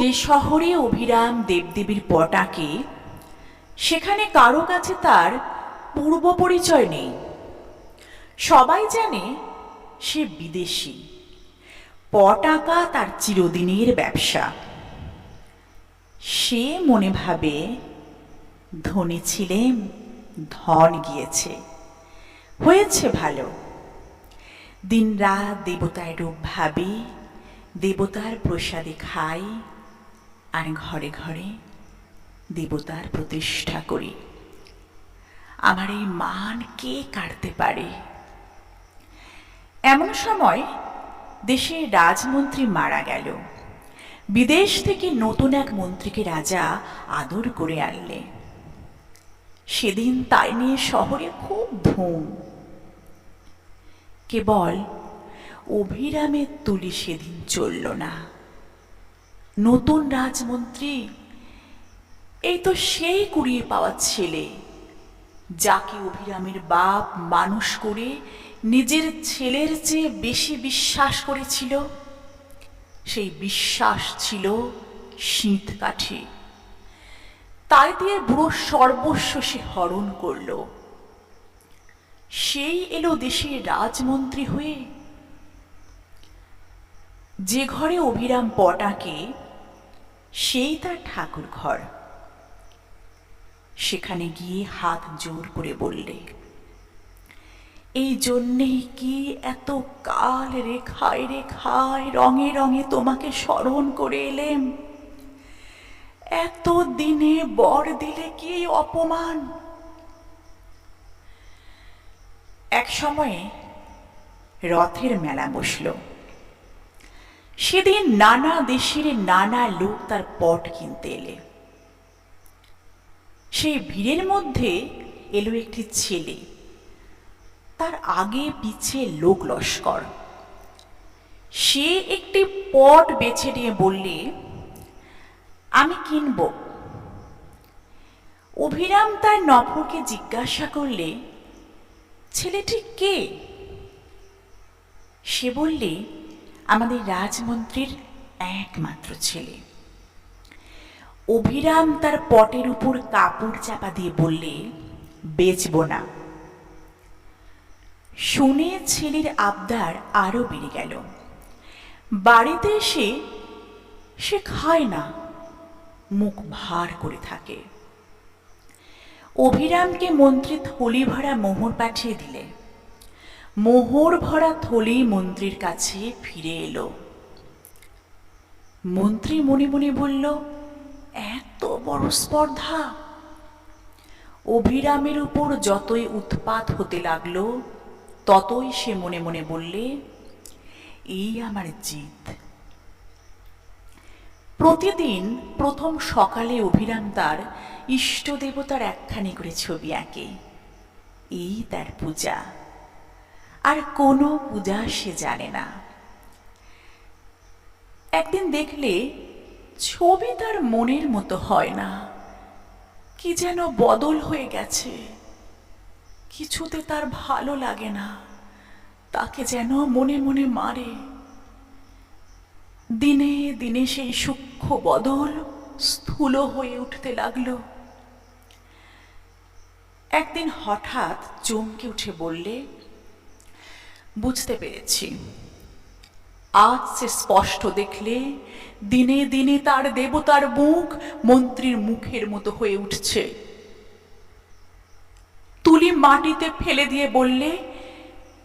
যে শহরে অভিরাম দেবদেবীর পটাকে সেখানে কারও কাছে তার পূর্ব পরিচয় নেই। সবাই জানে সে বিদেশি। পটাকা তার চিরদিনের ব্যবসা। সে মনে ভাবে ধনী ছিলেন ধন গিয়েছে, হয়েছে ভালো। দিনরাত দেবতার রূপ ভাবি, দেবতার প্রসাদে খাই আর ঘরে ঘরে দেবতার প্রতিষ্ঠা করি। আমার এই মান কে কাটতে পারে? এমন সময় দেশের রাজমন্ত্রী মারা গেল। বিদেশ থেকে নতুন এক মন্ত্রীকে রাজা আদর করে আনলে। সেদিন তাই নিয়ে শহরে খুব ধুম। কেবল অভিরামের তুলি সেদিন চলল না। নতুন রাজমন্ত্রী। এই তো সেই কুড়িয়ে পাওয়া ছেলে। যাকে অভিরামের বাপ মানুষ করে নিজের ছেলের চেয়ে বেশি বিশ্বাস করেছিল, সেই বিশ্বাস ছিল শীত কাঠি। তাই দিয়ে বুড়ো সর্বস্ব সে হরণ করল। সেই এলো দেশের রাজমন্ত্রী হয়ে। যে ঘরে অভিরাম পটাকে সেই তার ঠাকুর ঘর সেখানে গিয়ে হাত জোর করে বললে, এই জন্যেই কি এত কাল রেখায় রেখায় রঙে রঙে তোমাকে স্মরণ করে এলেম? এত দিনে বর দিলে কি অপমান? এক সময়ে রথের মেলা বসল। সেদিন নানা দেশের নানা লোক তার পট কিনতে এলে। সেই ভিড়ের মধ্যে এলো একটি ছেলে। তার আগে পিছে লোক লস্কর। সে একটি পট বেছে নিয়ে বললে, আমি কিনব। অভিরাম তার নফরকে জিজ্ঞাসা করলে, ছেলেটি কে? সে বললে আমাদের রাজমন্ত্রীর একমাত্র ছেলে। অভিরাম তার পটের উপর কাপড় চাপা দিয়ে বললে, বেচব না। শুনে ছেলের আবদার আরও বেড়ে গেল। বাড়িতে এসে সে খায় না, মুখ ভার করে থাকে। অভিরামকে মন্ত্রী থলি ভরা মোহর পাঠিয়ে দিলে। মোহর ভরা থলি মন্ত্রীর কাছে ফিরে এলো। মন্ত্রী মনে মনে বলল, এত বড় স্পর্ধা! অভিরামের উপর যতই উৎপাত হতে লাগল, ততই সে মনে মনে বললে, এই আমার জিত। প্রতিদিন প্রথম সকালে অভিরাম তার ইষ্ট দেবতার একখানি করে ছবি আঁকে। এই তার পূজা। আর কোনো পূজা সে জানে না। একদিন দেখলে ছবি তার মনের মতো হয় না। কি যেন বদল হয়ে গেছে। কিছুতে তার ভালো লাগে না। তাকে যেন মনে মনে মারে। দিনে দিনে সেই সূক্ষ্ম বদল স্থূল হয়ে উঠতে লাগল। একদিন হঠাৎ চমকে উঠে বললে বুঝতে পেরেছি। আজ সে স্পষ্ট দেখলে দিনে দিনে তার দেবতার মুখ মন্ত্রীর মুখের মতো হয়ে উঠছে। তুলি মাটিতে ফেলে দিয়ে বললে,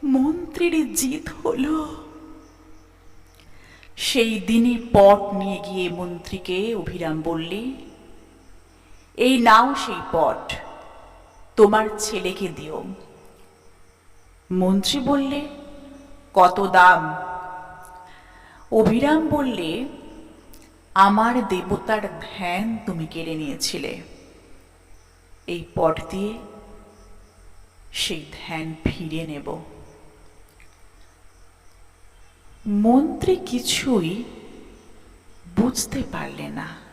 মন্ত্রীর জিত হলো। সেই দিনই পট নিয়ে গিয়ে মন্ত্রীকে অভিরাম বললে, এই নাও সেই পট, তোমার ছেলেকে দিও। মন্ত্রী বললে কত দাম? অভিরাম বললে, আমার দেবতার ধ্যান তুমি কেড়ে নিয়েছিলে। এই পট দিয়ে সেই ধ্যান ফিরে নেব। মন্ত্রী কিছুই বুঝতে পারলে না।